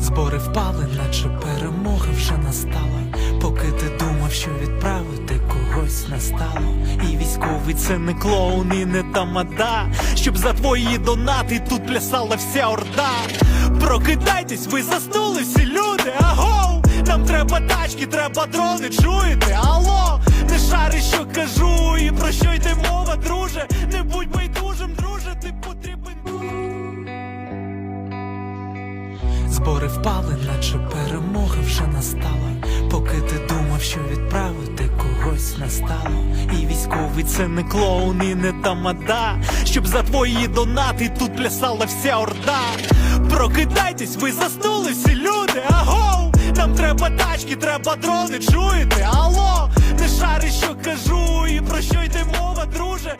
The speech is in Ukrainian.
Збори впали, наче перемога вже настала. Поки ти думав, що відправити когось настало. І військовий це не клоун і не тамада. Щоб за твої донати тут плясала вся орда. Прокидайтесь, ви заснули всі люди, агоу! Нам треба тачки, треба дрони, чуєте? Збори впали, наче перемога вже настала. Поки ти думав, що відправити когось настало. І військовий це не клоун і не тамада. Щоб за твої донати тут плясала вся орда. Прокидайтесь, ви заснули всі люди, агоу! Нам треба тачки, треба дрони, чуєте? Алло, не шари, що кажу, і про що йде мова, друже?